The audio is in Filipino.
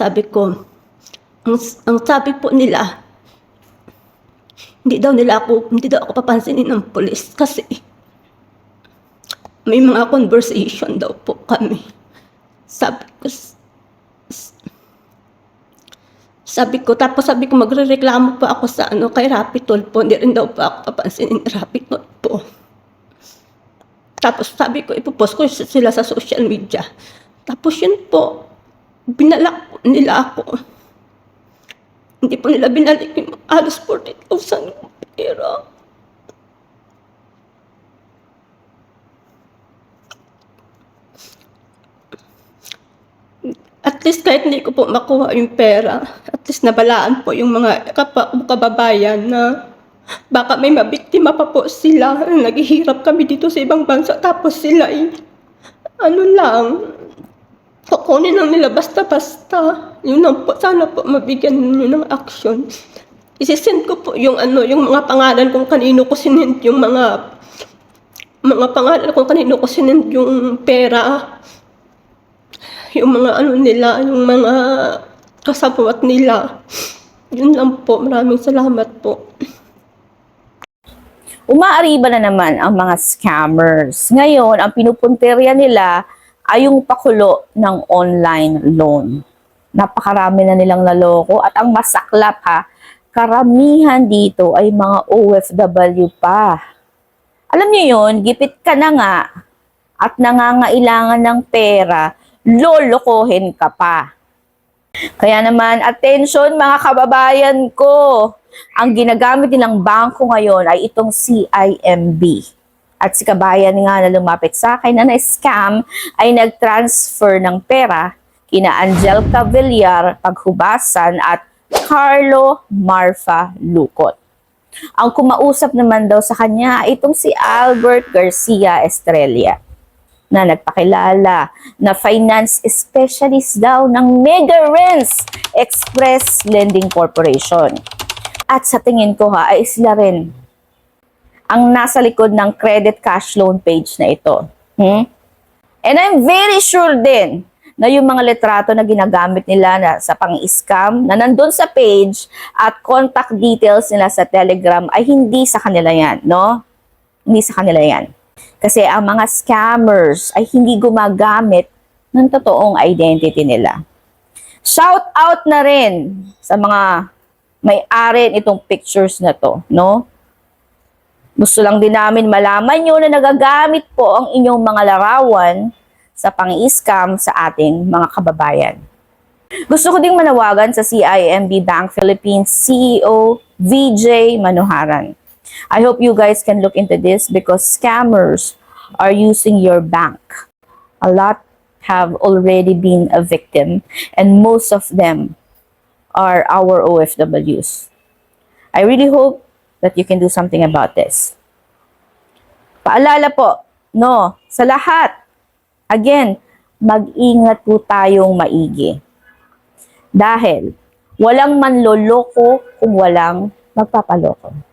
Sabi ko, ang, ang sabi po nila, hindi daw nila ako, hindi daw ako papansinin ng polis kasi may mga conversation daw po kami. Sabi ko, sabi ko, tapos sabi ko, magre-reklamo pa ako sa ano, kay Rapitol po. Hindi rin daw pa ako papansinin ni Rapitol po. Tapos sabi ko, ipopost ko sila sa social media. Tapos yun po, binalak nila ako. Hindi po nila binalik yung halos 40,000 yung pera. At least kahit hindi ko po makuha yung pera, at least nabalaan po yung mga kababayan na baka may mabiktima pa po sila. Naghihirap kami dito sa ibang bansa tapos sila ay ano lang, kukunin lang nila basta-basta. Yun lang po, sana po mabigyan nyo ng action. Isisend ko po yung ano, yung mga pangalan kung kanino ko sinend yung mga mga pangalan kung kanino ko sinend yung pera yung mga ano nila, yung mga kasabwat nila. Yun lang po. Maraming salamat po. Umaariba na naman ang mga scammers. Ngayon, ang pinupunterya nila ay yung pakulo ng online loan. Napakarami na nilang naloko at ang masaklap ha, karamihan dito ay mga OFW pa. Alam niyo yun, gipit ka na nga at nangangailangan ng pera, lolokohin ka pa. Kaya naman, attention mga kababayan ko. Ang ginagamit nilang bangko ngayon ay itong CIMB. At si kabayan nga na lumapit sa akin na na-scam ay nag-transfer ng pera kina Angelca Villar Paghubasan at Carlo Marfa Lucot. Ang kumausap naman daw sa kanya ay itong si Albert Garcia Estrella na nagpakilala na finance specialist daw ng Mega Rents Express Lending Corporation. At sa tingin ko ha, ay sila rin ang nasa likod ng credit cash loan page na ito. Hmm? And I'm very sure din na yung mga litrato na ginagamit nila na sa pang-scam na nandun sa page at contact details nila sa Telegram ay hindi sa kanila yan, no? Hindi sa kanila yan. Kasi ang mga scammers ay hindi gumagamit ng totoong identity nila. Shout out na rin sa mga may-ari nitong pictures na to, no? Gusto lang din namin malaman nyo na nagagamit po ang inyong mga larawan sa pang-scam sa ating mga kababayan. Gusto ko ding manawagan sa CIMB Bank Philippines CEO VJ Manuharan. I hope you guys can look into this because scammers are using your bank. A lot have already been a victim and most of them are our OFWs. I really hope that you can do something about this. Paalala po, no, sa lahat, again, mag-ingat po tayong maigi. Dahil walang manloloko kung walang magpapaloko.